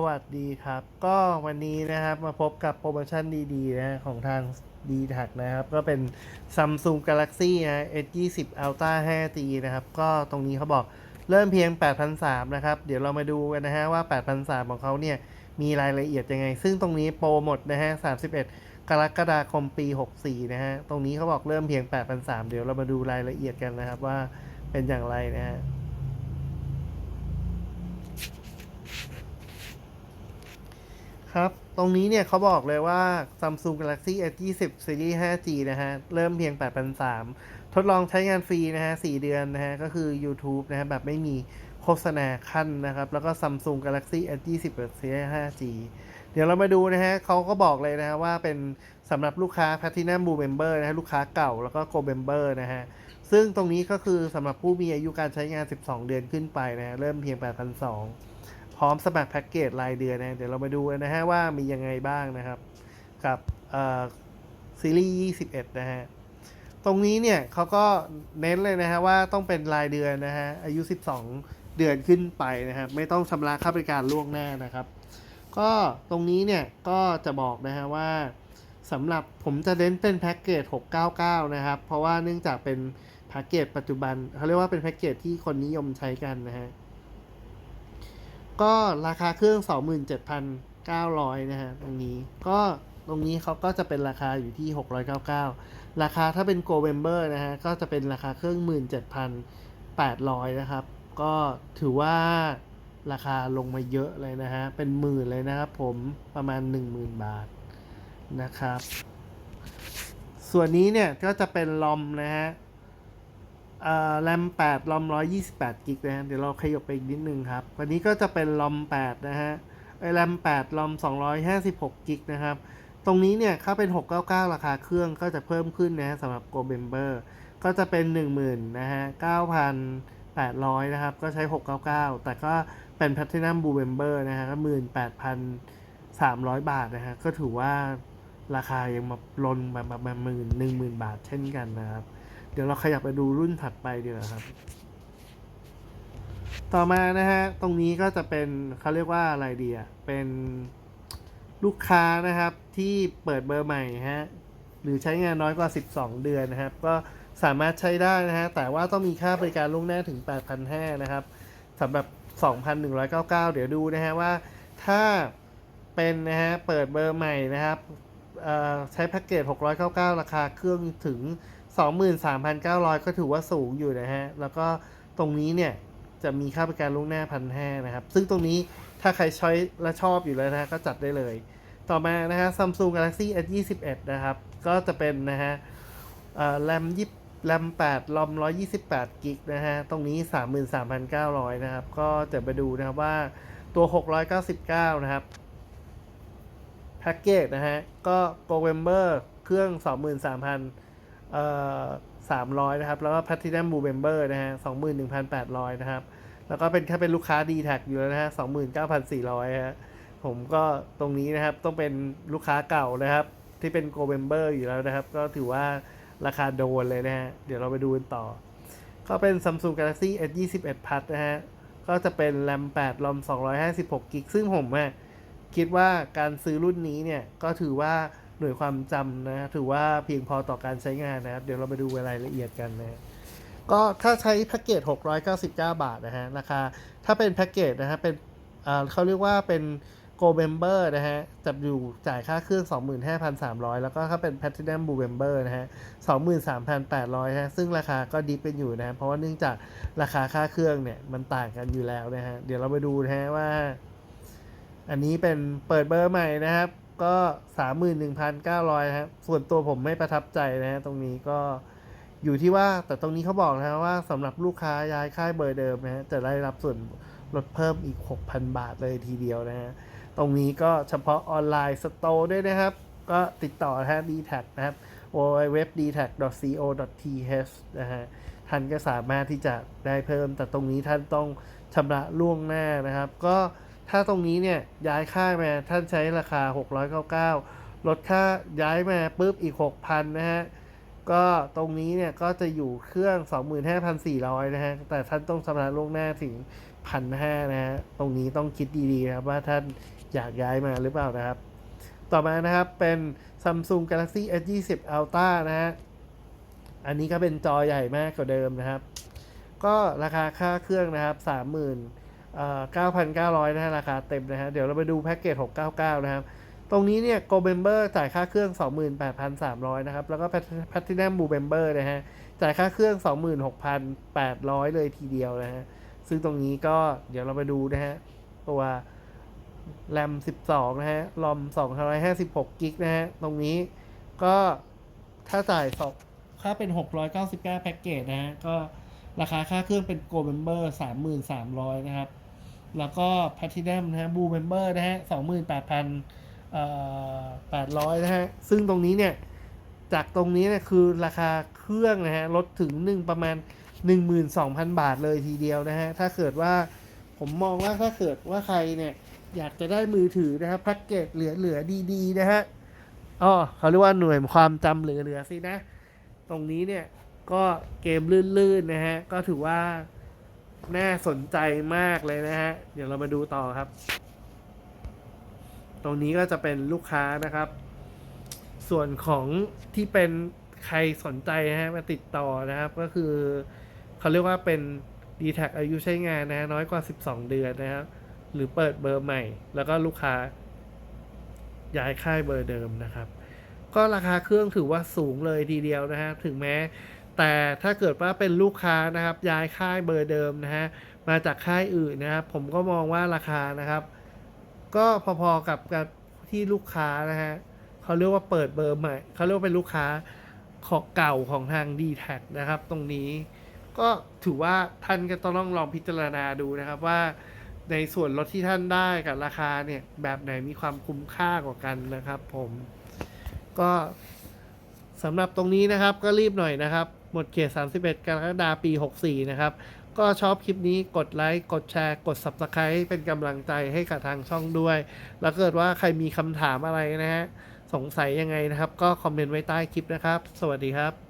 สวัสดีครับ ก็วันนี้นะครับมาพบกับโปรโมชั่นดีๆนะของทาง d t a c นะครับ ก็เป็น Samsung Galaxy นะ S20 Ultra 5G นะครับ ก็ตรงนี้เขาบอกเริ่มเพียง8,300นะครับ เดี๋ยวเรามาดูกันนะฮะว่า8,300ของเขาเนี่ย มีรายละเอียดยังไง ซึ่งตรงนี้โปรหมดนะฮะ 31 กรกฎาคมปี 64 นะฮะ ตรงนี้เขาบอกเริ่มเพียง8,300เดี๋ยวเรามาดูรายละเอียดกันนะครับว่าเป็นอย่างไรนะฮะ ครับ ตรงนี้เนี่ยเขาบอกเลยว่า Samsung Galaxy S20 Series 5G นะฮะ เริ่มเพียง 8,300 ทดลองใช้งานฟรีนะฮะ 4 เดือนนะฮะ ก็คือ YouTube นะฮะ แบบไม่มีโฆษณาขั้นนะครับ แล้วก็ Samsung Galaxy S20 Series 5G เดี๋ยวเรามาดูนะฮะเขาก็บอกเลยนะฮะว่าเป็นสำหรับลูกค้า Platinum Blue Member นะฮะ ลูกค้าเก่าแล้วก็ Gold Member นะฮะ ซึ่งตรงนี้ก็คือสำหรับผู้มีอายุการใช้งาน 12 เดือนขึ้นไปนะฮะ เริ่มเพียง 8,200 พร้อมสมัครแพ็กเกจรายเดือนนะเดี๋ยวเรามาดูนนะฮะว่ามียังไงบ้างนะครับ กับซีรีส์21 นะฮะ ตรงนี้เนี่ยเขาก็เน้นเลยนะฮะว่าต้องเป็นรายเดือนนะฮะ อายุ 12 เดือนขึ้นไปนะครับ ไม่ต้องชำระค่าบริการล่วงหน้านะครับ ก็ตรงนี้เนี่ยก็จะบอกนะฮะว่าสำหรับผมจะเน้นเป็นแพ็กเกจ 699 นะครับ เพราะว่าเนื่องจากเป็นแพ็กเกจปัจจุบันเขาเรียกว่าเป็นแพ็กเกจที่คนนิยมใช้กันนะฮะ ก็ราคาเครื่อง 27,900 นะฮะตรงนี้ก็ตรงนี้เขาก็จะเป็นราคาอยู่ที่ 699 ราคาถ้าเป็น Go Member นะฮะก็จะเป็นราคาเครื่อง 17,800 นะครับ ก็ถือว่าราคาลงมาเยอะเลยนะฮะ เป็นหมื่นเลยนะครับผมประมาณ 10,000 บาทนะครับ ส่วนนี้เนี่ยก็จะเป็นลอมนะฮะ แรม8ลอม128กิกนะฮะเดี๋ยวเราขยบไปอีกนิดนึงครับ วันนี้ก็จะเป็นลอม8นะฮะไอแรม8ลอม256กิกนะครับ ตรงนี้เนี่ยถ้าเป็น 699 ราคาเครื่องก็จะเพิ่มขึ้นนะฮะสำหรับ Go Member ก็จะเป็น 10,000นะฮะ9,800 นะครับ ก็ใช้ 699 แต่ก็เป็น Platinum Blue Member นะฮะก็18,300 บาทนะฮะก็ถือว่าราคายังมาลนมาประมาณหมื่นหนึ่งหมื่นบาทเช่นกันนะครับ ดี๋ยวเราขยับไปดูรุ่นถัดไปดีกว่าครับ ต่อมานะฮะ ตรงนี้ก็จะเป็นเขาเรียกว่าอะไรดีอะ เป็นลูกค้านะครับที่เปิดเบอร์ใหม่ฮะ หรือใช้งานน้อยกว่า 12 เดือนนะครับ ก็สามารถใช้ได้นะฮะ แต่ว่าต้องมีค่าบริการล่วงหน้าถึง 8,500นะครับสำหรับ 2,199 เดี๋ยวดูนะฮะว่าถ้าเป็นนะฮะ เปิดเบอร์ใหม่นะครับใช้แพ็กเกจ 699 ราคาเครื่องถึง 23,900 ก็ถือว่าสูงอยู่นะฮะ แล้วก็ตรงนี้เนี่ยจะมีค่าบริการล่วงหน้าพันห้านะครับ ซึ่งตรงนี้ถ้าใครช้อยและชอบอยู่แล้วนะก็จัดได้เลย ต่อมานะฮะ Samsung Galaxy S21 นะครับ ก็จะเป็นนะฮะแรมยี่แรม8ลอม128กิกนะฮะ ตรงนี้ 33,900 นะครับ ก็จะไปดูนะครับว่าตัว 699 นะครับแพ็กเกจนะฮะ ก็ Go Member เครื่อง 23,000 เอ่อ300นะครับ แล้วก็ Platinum Blue Member นะฮะ21,800นหนึ่งพันแปดร้อยนะครับ แล้วก็เป็นแค่เป็นลูกค้า d t แทอยู่แล้วนะฮะ29,400ฮะผมก็ตรงนี้นะครับต้องเป็นลูกค้าเก่านะครับ ที่เป็น Go Member อยู่แล้วนะครับ ก็ถือว่าราคาโดนเลยนะฮะ เดี๋ยวเราไปดูกันต่อ ก็เป็น Samsung Galaxy S21 Plus นะฮะ ก็จะเป็น RAM 8 ROM 256 กิกซึ่งผมอะคิดว่าการซื้อรุ่นนี้เนี่ย ก็ถือว่า หน่วยความจำนะถือว่าเพียงพอต่อการใช้งานนะครับ เดี๋ยวเราไปดูรายละเอียดกันนะก็ถ้าใช้แพ็กเกจ 699 บาทนะฮะราคาถ้าเป็นแพ็กเกจนะฮะเป็นเขาเรียกว่าเป็น Go Member นะฮะจะอยู่จ่ายค่าเครื่อง 25,300 แล้วก็ถ้าเป็น Platinum Blue Member นะฮะ 23,800 ฮะ ซึ่งราคาก็ดิฟเป็นอยู่นะ เพราะว่าเนื่องจากราคาค่าเครื่องเนี่ยมันต่างกันอยู่แล้วนะฮะ เดี๋ยวเราไปดูนะฮะว่า อันนี้เป็นเปิดเบอร์ใหม่นะครับ ก็31,900ครับส่วนตัวผมไม่ประทับใจนะฮะตรงนี้ก็อยู่ที่ว่าแต่ตรงนี้เขาบอกนะว่าสำหรับลูกค้าย้ายค่ายเบอร์เดิมนะฮะจะได้รับส่วนลดเพิ่มอีก 6,000 บาทเลยทีเดียวนะฮะตรงนี้ก็เฉพาะออนไลน์สโตร์ด้วยนะครับ ก็ติดต่อนะฮะ d t a g นะครับ www.dtag.co.th นะฮะท่านก็สามารถที่จะได้เพิ่มแต่ตรงนี้ท่านต้องชำระล่วงหน้านะครับ ก็ ถ้าตรงนี้เนี่ยย้ายค่ามาท่านใช้ราคา 699 ลดค่าย้ายมาปุ๊บอีก 6,000 นะฮะ ก็ตรงนี้เนี่ยก็จะอยู่เครื่อง 25,400 นะฮะ แต่ท่านต้องชำระล่วงหน้าถึงพันห้านะฮะ ตรงนี้ต้องคิดดีๆนะครับว่าท่านอยากย้ายมาหรือเปล่านะครับ ต่อมานะครับเป็น Samsung Galaxy S20 Ultra นะฮะ อันนี้ก็เป็นจอใหญ่มากกว่าเดิมนะครับ ก็ราคาค่าเครื่องนะครับ 30,000 9,900นะฮะราคาเต็มนะฮะ เดี๋ยวเราไปดูแพ็กเกจ 699 นะครับ ตรงนี้เนี่ย Go Member จ่ายค่าเครื่อง 28,300 นะครับ แล้วก็ Platinum Blue Member นะฮะ จ่ายค่าเครื่อง 26,800 เลยทีเดียวนะฮะ ซึ่งตรงนี้ก็เดี๋ยวเรามาดูนะฮะ ตัวแรม12 นะฮะรอม256กิกนะฮะ ตรงนี้ก็ถ้าจ่ายสองค่าเป็น 699 แพ็กเกจนะฮะ ก็ราคาค่าเครื่องเป็น Go Member 3,300 นะครับ แล้วก็ Platinum นะฮะ Blue Member นะฮะ28,000เอ่อ800นะฮะ ซึ่งตรงนี้เนี่ย จากตรงนี้เนี่ยคือราคาเครื่องนะฮะ ลดถึงหนึ่งประมาณ 12,000 บาทเลยทีเดียวนะฮะ ถ้าเกิดว่าผมมองว่าถ้าเกิดว่าใครเนี่ย อยากจะได้มือถือนะครับแพ็กเกจเหลือๆดีๆ นะฮะอ๋อเขาเรียกว่าหน่วยความจำเหลือๆสินะ ตรงนี้เนี่ยก็เกมลื่นๆนะฮะ ก็ถือว่า น่าสนใจมากเลยนะฮะ เดี๋ยวเรามาดูต่อครับ ตรงนี้ก็จะเป็นลูกค้านะครับ ส่วนของที่เป็นใครสนใจนะฮะมาติดต่อนะครับ ก็คือเขาเรียกว่าเป็น d t แทอายุใช้งานนะฮะน้อยกว่า 12 เดือนนะครับ หรือเปิดเบอร์ใหม่ แล้วก็ลูกค้า ย้ายค่ายเบอร์เดิมนะครับ ก็ราคาเครื่องถือว่าสูงเลยทีเดียวนะฮะถึงแม้ แต่ถ้าเกิดว่าเป็นลูกค้านะครับย้ายค่ายเบอร์เดิมนะฮะมาจากค่ายอื่นนะครับ ผมก็มองว่าราคานะครับ ก็พอๆกับกับที่ลูกค้านะฮะเขาเรียกว่าเปิดเบอร์ใหม่เขาเรียกว่าเป็นลูกค้าของเก่าของทาง d t แทนะครับ ตรงนี้ก็ถือว่าท่านก็ต้องลองพิจารณาดูนะครับว่าในส่วนลดที่ท่านได้กับราคาเนี่ยแบบไหนมีความคุ้มค่ากว่ากันนะครับ ผมก็สำหรับตรงนี้นะครับก็รีบหน่อยนะครับ หมดเขต 31 กรกฎาคมปี 64 นะครับ ก็ชอบคลิปนี้กดไลค์ กดแชร์ กด Subscribe เป็นกำลังใจให้กับทางช่องด้วย แล้วเกิดว่าใครมีคำถามอะไรนะฮะ สงสัยยังไงนะครับ ก็คอมเมนต์ไว้ใต้คลิปนะครับ สวัสดีครับ